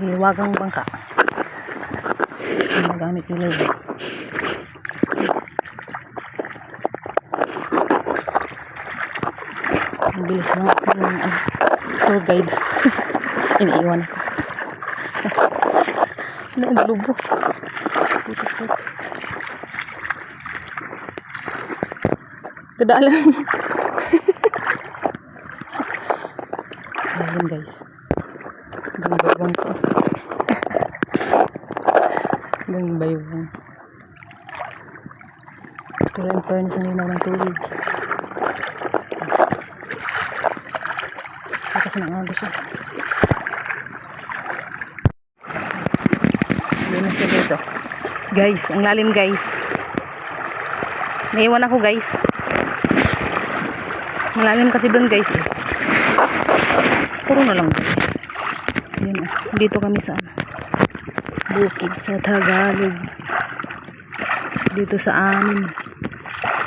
hiwagang bangka. Ginagamit nila yun. Ang bilis ng aking ano, tour guide. Iniiwan ako. ano ang lubo? Putik-putik. Kadalan. Ayun guys. Gangbaywang ko. Gangbaywang. Pero in fairness ang linaw ng tubig. Lakas ng agos siya. Yun na siya guys oh. Guys, ang lalim guys. Naiwan ako guys. Malalim kasi doon guys eh. Puro na lang guys. Oh. Dito kami sa ano, bukid sa Tagalog. Dito sa amin.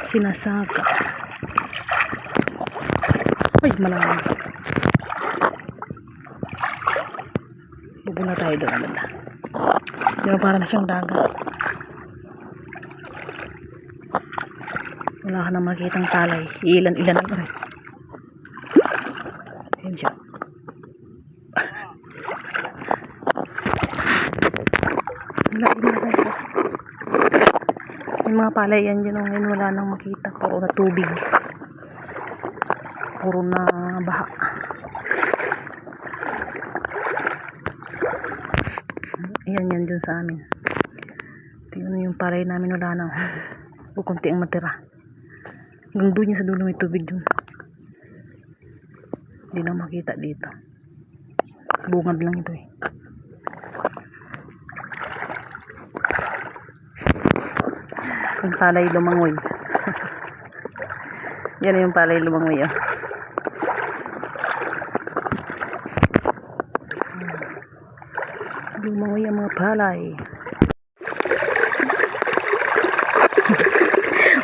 Sinasaka. Ay, malalim. Bubuna tayo doon na. Diba para na siyang dagat. Wala ka na makitang talay. Ilan-ilan na rin. Ayan siya. Wala, hindi na tayo. Yung mga palay yan dyan, oh, ngayon wala nang makita. Puro na tubig. Puro na baha. Ayan yan dyan sa amin. Tingnan yung palay namin wala na. Kukunti ang matira. Doon niya sa dulo may tubig dun. Hindi na makita dito. Bungad lang ito eh. Yung palay lumangoy. Yan yung palay lumangoy ah. Lumangoy ang mga palay.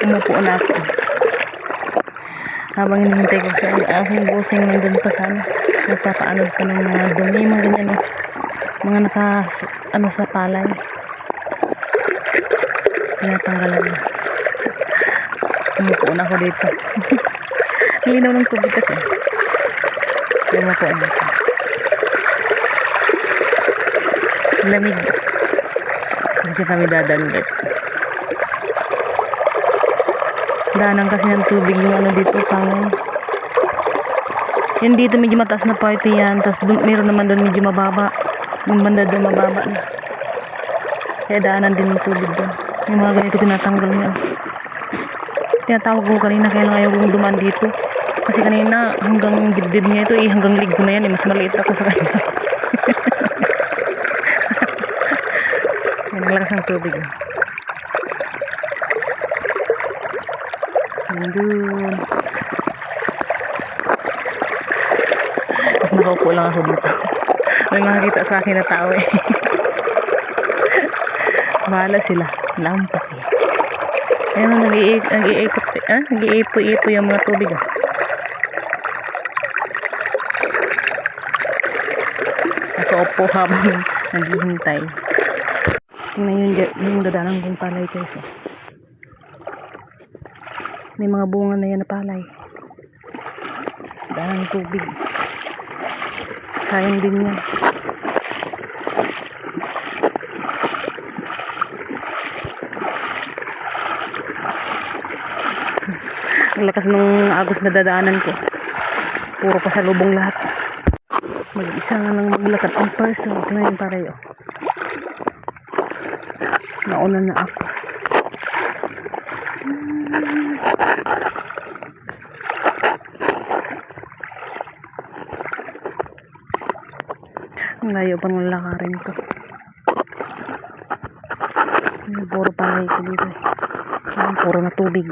Umupo na ako. Habang hinihintay ko sa aking busing nandun pa sana. Nagpapaanod ko ng mga dumi, mga ganyan oh. Mga naka, ano sa palay. Tinatanggalan na. Umupo na ako dito. Ang linaw ng tubig kasi. Umupo na ako. Lamig. Kasi kami dadan ulit. Daanan kasi ng tubig yung ano dito, pangay. Yan dito medyo mataas na part yan. Tapos dun, meron naman doon medyo mababa. Yung banda doon mababa na. Kaya daanan din ng tubig doon. Yung mga ganito tinatanggal niya. Tinatawag ko kanina kaya lang ayaw kong duman dito. Kasi kanina hanggang dibdib niya ito eh. Hanggang lig ko na yan eh. Mas maliit ako sa kanya. Yan ang lakas ng tubig. Oh. Nandun. Tapos nakaupo lang ako dito. May makakita sa akin na tao eh. Bahala sila. Lampak eh. Ayun, nag-iipot, ah, nag-iipo-ipo yung mga tubig ah. Nakaupo habang naghihintay. Tingnan yung, yung dadanan kong palay guys oh. May mga bunga na yan na palay. Dahil tubig. Sayang din yan. Ang lakas ng agos na dadaanan ko. Puro pa sa lubong lahat. Mag-isa nga lang maglakad ang person. Yung pareho. Nauna na ako. Ang layo pa ng lakarin ko. Puro palay ko dito puro na tubig.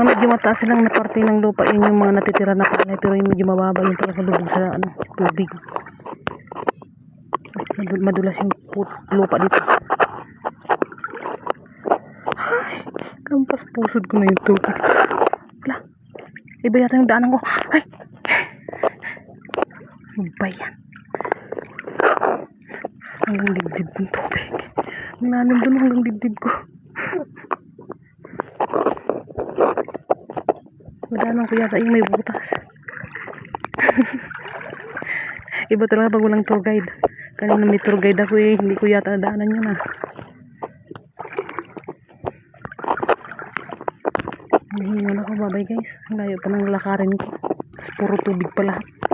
Mga medyo mataas lang na parte ng lupa, yun yung mga natitira na palay. Pero yung medyo mababa, yung talaga lubog sa ano, tubig. Madul- Madulas yung lupa dito. Ay, kampas pusod ko na yung tubig. Wala. Iba yata yung daanan ko. Ay! Ano ba yan? Hanggang dibdib ng tubig. Lalim doon hanggang dibdib ko. Madaanan ko yata yung may butas. Iba talaga pag walang tour guide. Kanina may tour guide ako eh. Hindi ko yata nadaanan yun ah. Nahingon ako. Bye-bye guys. Ang layo pa ng lakarin ko. Tapos puro tubig pa lahat.